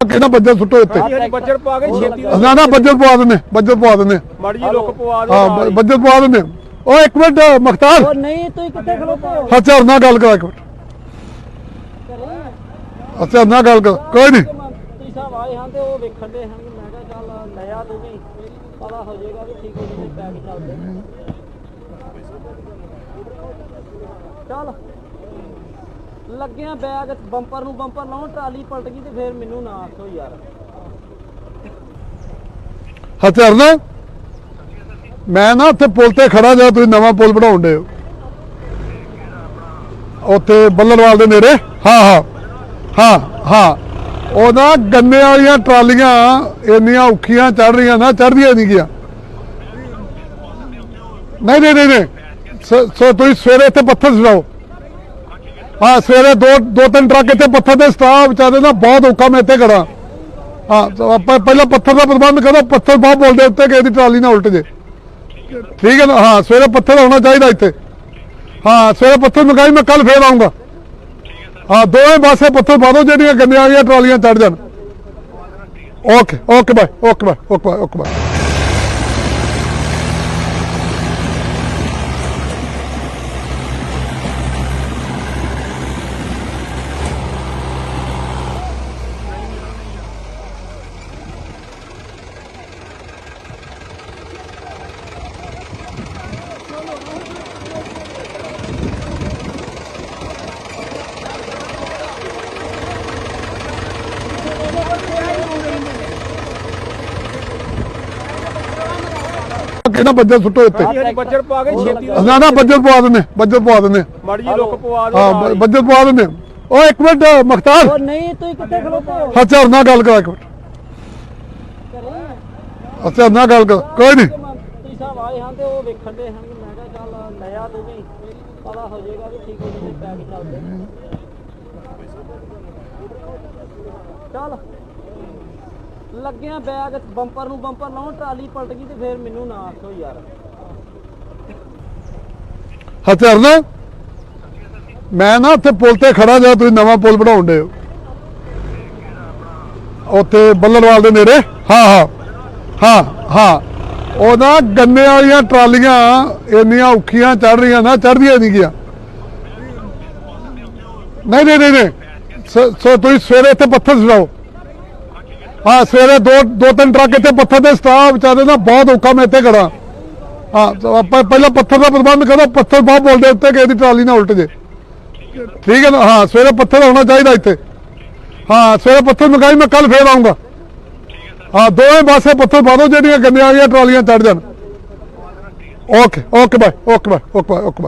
ਕਿਹਨਾਂ ਬੱਜਲ ਸੁੱਟੋ ਇੱਥੇ? ਹਾਂਜੀ ਬੱਜਰ ਪਾ ਕੇ ਛੇਤੀ ਨਾ ਨਾ ਬੱਜਲ ਪਵਾ ਦਿੰਦੇ ਬੱਜਲ ਪਵਾ ਦਿੰਦੇ। ਮਾੜੀ ਜੀ ਲੋਕ ਪਵਾ ਦਿਓ ਹਾਂ ਨਾਲ ਹੀ। ਬ- ਬੱਜਲ ਪਵਾ ਦਿੰਦੇ। ਉਹ ਇੱਕ ਮਿੰਟ ਮਖਤਾਰ। ਉਹ ਨਹੀਂ ਤੁਸੀਂ ਕਿੱਥੇ ਖਲੋਤੇ ਹੋ? ਅੱਛਾ ਨਾਲ ਗੱਲ ਕਰਾ ਇੱਕ ਮਿੰਟ। ਅੱਛਾ ਨਾਲ ਗੱਲ ਕਰ ਕੋਈ ਨਹੀਂ। ਮੰਤਰੀ ਸਾਹਿਬ ਆਏ ਹਨ ਤੇ ਉਹ ਵੇਖਣ ਦੇ ਹਨ। ਮੈਂ ਕਿਹਾ ਚੱਲ ਲਿਆ ਤੂੰ ਵੀ। ਪਤਾ ਹੋ ਜਾਏਗਾ ਵੀ ਠੀਕ ਹੋ ਜੂਗੀ ਪੈਕ ਚੱਲਦੇ। ਚੱਲ। ਲੱਗਿਆ ਬੈਗ, ਬੰਪਰ ਨੂੰ ਬੰਪਰ ਲਾਉਣ ਟਰਾਲੀ ਪਲਟ ਗਈ ਤੇ ਫੇਰ ਮੈਨੂੰ ਨਾ ਆਖੋ ਯਾਰ। ਹਥਿਆਰ ਨਾ? ਮੈਂ ਨਾ ਉੱਥੇ ਪੁਲ ਤੇ ਖੜਾ ਜਾ ਤੁਸੀਂ ਨਵਾਂ ਪੁਲ ਬਣਾਉਣ ਦੇ ਉੱਥੇ ਬੱਲਰਵਾਲ ਦੇ ਨੇੜੇ? ਹਾਂ ਹਾਂ ਹਾਂ ਹਾਂ। ਉਹ ਨਾ ਗੰਨੇ ਵਾਲੀਆਂ ਟਰਾਲੀਆਂ ਇੰਨੀਆਂ ਔਖੀਆਂ ਚੜ ਰਹੀਆਂ ਨਾ ਚੜਦੀਆਂ ਨਹੀਂ ਗਿਆ ਨਹੀਂ ਨਹੀਂ ਨਹੀਂ ਸੋ ਤੁਸੀਂ ਸਵੇਰੇ ਇੱਥੇ ਪੱਥਰ ਸਟਾਓ ਹਾਂ, ਸਵੇਰੇ ਦੋ ਦੋ ਤਿੰਨ ਟਰੱਕ ਇੱਥੇ ਪੱਥਰ ਦੇ ਸਟਾਫ ਵਿਚਾਰੇ ਨਾ ਬਹੁਤ ਔਖਾ ਮੈਂ ਇੱਥੇ ਖੜਾ। ਹਾਂ ਆਪਾਂ ਪਹਿਲਾਂ ਪੱਥਰ ਦਾ ਪ੍ਰਬੰਧ ਕਰੋ, ਪੱਥਰ ਬਹੁਤ ਬੋਲਦੇ ਉੱਤੇ ਕਿ ਇਹਦੀ ਟਰਾਲੀ ਨਾ ਉਲਟ ਜੇ। ਠੀਕ ਹੈ ਨਾ? ਹਾਂ, ਸਵੇਰੇ ਪੱਥਰ ਹੋਣਾ ਚਾਹੀਦਾ ਇੱਥੇ। ਹਾਂ, ਸਵੇਰੇ ਪੱਥਰ ਮੰਗਾਈ, ਮੈਂ ਕੱਲ ਫੇਰ ਆਉਂਗਾ ਹਾਂ, ਦੋਵੇਂ ਪਾਸੇ ਪੱਥਰ ਪਾ ਜਿਹੜੀਆਂ ਗੰਨਿਆਂ ਵਾਲੀਆਂ ਟਰਾਲੀਆਂ ਚੜ ਜਾਣ। Okay okay bye okay bye okay bye okay bye. ਕਿਹਨਾਂ ਬੱਜਲ ਸੁੱਟੋ ਇੱਥੇ। ਹਾਂਜੀ ਬੱਜਰ ਕੇ ਛੇਤੀ ਨਾ ਨਾ ਬੱਜਲ ਪਵਾ ਦਿੰਦੇ ਬੱਜਲ ਪਵਾ ਦਿੰਦੇ। ਮਾੜੀ ਜੀ ਲੋਕ ਪਵਾ ਦਿਓ ਹਾਂ ਨਾਲ ਬ- ਹੀ। ਬੱਜਲ ਪਵਾ ਦਿੰਦੇ। ਉਹ ਇੱਕ ਮਿੰਟ ਮਖਤਾਰ। ਉਹ ਨਹੀਂ ਤੁਸੀਂ ਕਿੱਥੇ ਖਲੋਤੇ ਹੋ? ਨਾਲ ਗੱਲ ਕਰਾ ਇੱਕ ਮਿੰਟ। ਅੱਛਾ ਨਾਲ ਗੱਲ ਕਰ ਕੋਈ ਨਹੀਂ। ਮੰਤਰੀ ਸਾਹਿਬ ਆਏ ਹਨ ਤੇ ਉਹ ਵੇਖਣ ਦੇ ਹਨ ਮੈਂ ਕਿਹਾ ਚੱਲ ਲਿਆ ਤੂੰ ਵੀ ਪਤਾ ਹੋ ਜਾਏਗਾ ਵੀ ਠੀਕ ਹੋ ਜੂਗੀ ਪੈਕ ਚੱਲਦੇ। ਚੱਲ। ਲੱਗਿਆ ਬੈਗ, ਬੰਪਰ ਨੂੰ ਬੰਪਰ ਲਾਉਣ, ਟਰਾਲੀ ਪਲਟ ਗਈ ਤੇ ਫੇਰ ਮੈਨੂੰ ਨਾ ਆਖੋ ਯਾਰ। ਹਥਿਆਰ ਨਾ? ਮੈਂ ਨਾ ਉੱਥੇ ਪੁਲ ਤੇ ਖੜਾ ਜਾ ਤੁਸੀਂ ਨਵਾਂ ਪੁਲ ਬਣਾਉਣ ਦੇ ਉੱਥੇ ਬੱਲਰਵਾਲ ਦੇ ਨੇੜੇ? ਹਾਂ ਹਾਂ ਹਾਂ ਹਾਂ। ਉਹ ਗੰਨੇ ਵਾਲੀਆਂ ਟਰਾਲੀਆਂ ਇੰਨੀਆਂ ਔਖੀਆਂ ਚੜ ਰਹੀਆਂ ਨਾ ਚੜਦੀਆਂ ਨਹੀਂ ਗਿਆ ਨਹੀਂ ਨਹੀਂ ਨਹੀਂ ਸੋ ਤੁਸੀਂ ਸਵੇਰੇ ਇੱਥੇ ਪੱਥਰ ਸਟਾਓ ਹਾਂ ਸਵੇਰੇ ਦੋ ਦੋ ਤਿੰਨ ਟਰੱਕ ਇੱਥੇ ਪੱਥਰ ਦੇ ਸਟਾਫ ਵਿਚਾਰੇ ਨਾ ਬਹੁਤ ਔਖਾ ਮੈਂ ਇੱਥੇ ਖੜਾ। ਹਾਂ ਆਪਾਂ ਪਹਿਲਾਂ ਪੱਥਰ ਦਾ ਪ੍ਰਬੰਧ ਕਰੋ, ਪੱਥਰ ਬਹੁਤ ਬੋਲਦੇ ਉੱਤੇ ਕਿ ਇਹਦੀ ਟਰਾਲੀ ਨਾ ਉਲਟ ਜੇ। ਠੀਕ ਹੈ ਨਾ? ਹਾਂ, ਸਵੇਰੇ ਪੱਥਰ ਹੋਣਾ ਚਾਹੀਦਾ ਇੱਥੇ। ਹਾਂ, ਸਵੇਰੇ ਪੱਥਰ ਮੰਗਾਈ, ਮੈਂ ਕੱਲ ਫੇਰ ਆਉਂਗਾ ਹਾਂ, ਦੋਵੇਂ ਪਾਸੇ ਪੱਥਰ ਪਾ ਦਿਓ ਜਿਹੜੀਆਂ ਗੰਨਿਆਂ ਵਾਲੀਆਂ ਟਰਾਲੀਆਂ ਚੜ ਜਾਣ। Okay okay bye okay bye okay bye okay bye.